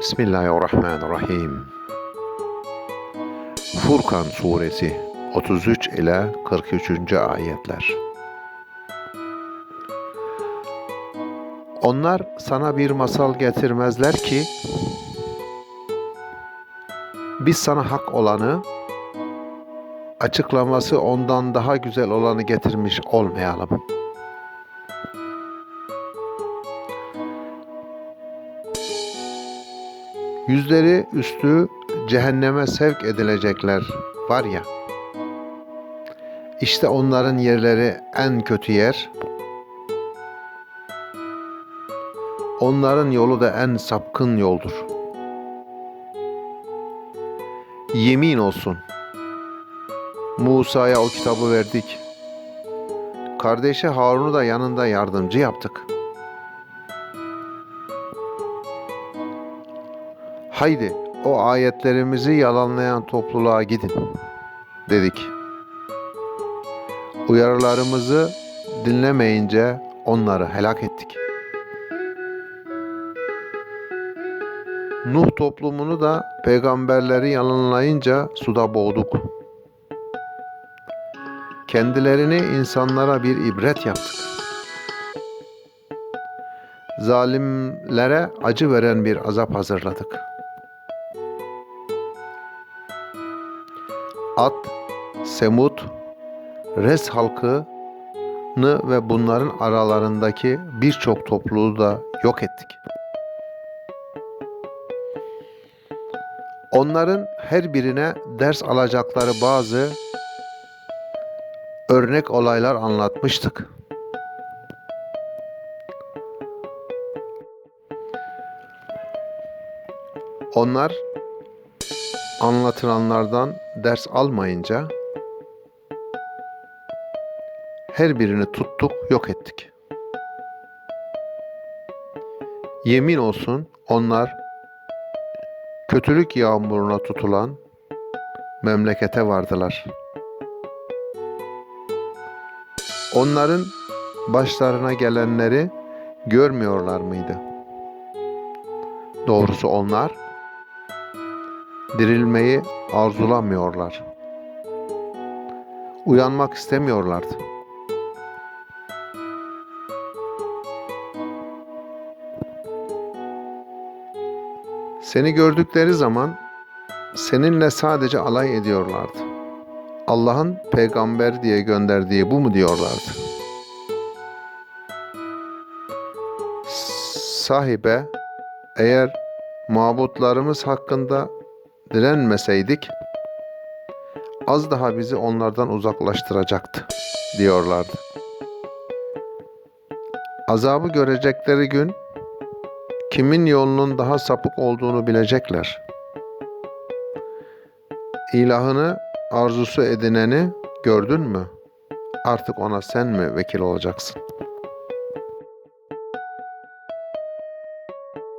Bismillahirrahmanirrahim. Furkan suresi 33 ile 43. ayetler. Onlar sana bir masal getirmezler ki biz sana hak olanı açıklaması ondan daha güzel olanı getirmiş olmayalım. Yüzleri üstü cehenneme sevk edilecekler var ya. İşte onların yerleri en kötü yer. Onların yolu da en sapkın yoldur. Yemin olsun. Musa'ya o kitabı verdik. Kardeşi Harun'u da yanında yardımcı yaptık. Haydi o ayetlerimizi yalanlayan topluluğa gidin dedik. Uyarılarımızı dinlemeyince onları helak ettik. Nuh toplumunu da peygamberleri yalanlayınca suda boğduk. Kendilerini insanlara bir ibret yaptık. Zalimlere acı veren bir azap hazırladık. At, Semut, Res halkını ve bunların aralarındaki birçok topluluğu da yok ettik. Onların her birine ders alacakları bazı örnek olaylar anlatmıştık. Onlar anlatılanlardan ders almayınca her birini tuttuk, yok ettik. Yemin olsun onlar kötülük yağmuruna tutulan memlekete vardılar. Onların başlarına gelenleri görmüyorlar mıydı? Doğrusu onlar dirilmeyi arzulamıyorlar. Uyanmak istemiyorlardı. Seni gördükleri zaman seninle sadece alay ediyorlardı. Allah'ın peygamber diye gönderdiği bu mu diyorlardı. Sahibe eğer mabutlarımız hakkında direnmeseydik az daha bizi onlardan uzaklaştıracaktı diyorlardı. Azabı görecekleri gün kimin yolunun daha sapık olduğunu bilecekler. İlahını arzusu edineni gördün mü? Artık ona sen mi vekil olacaksın?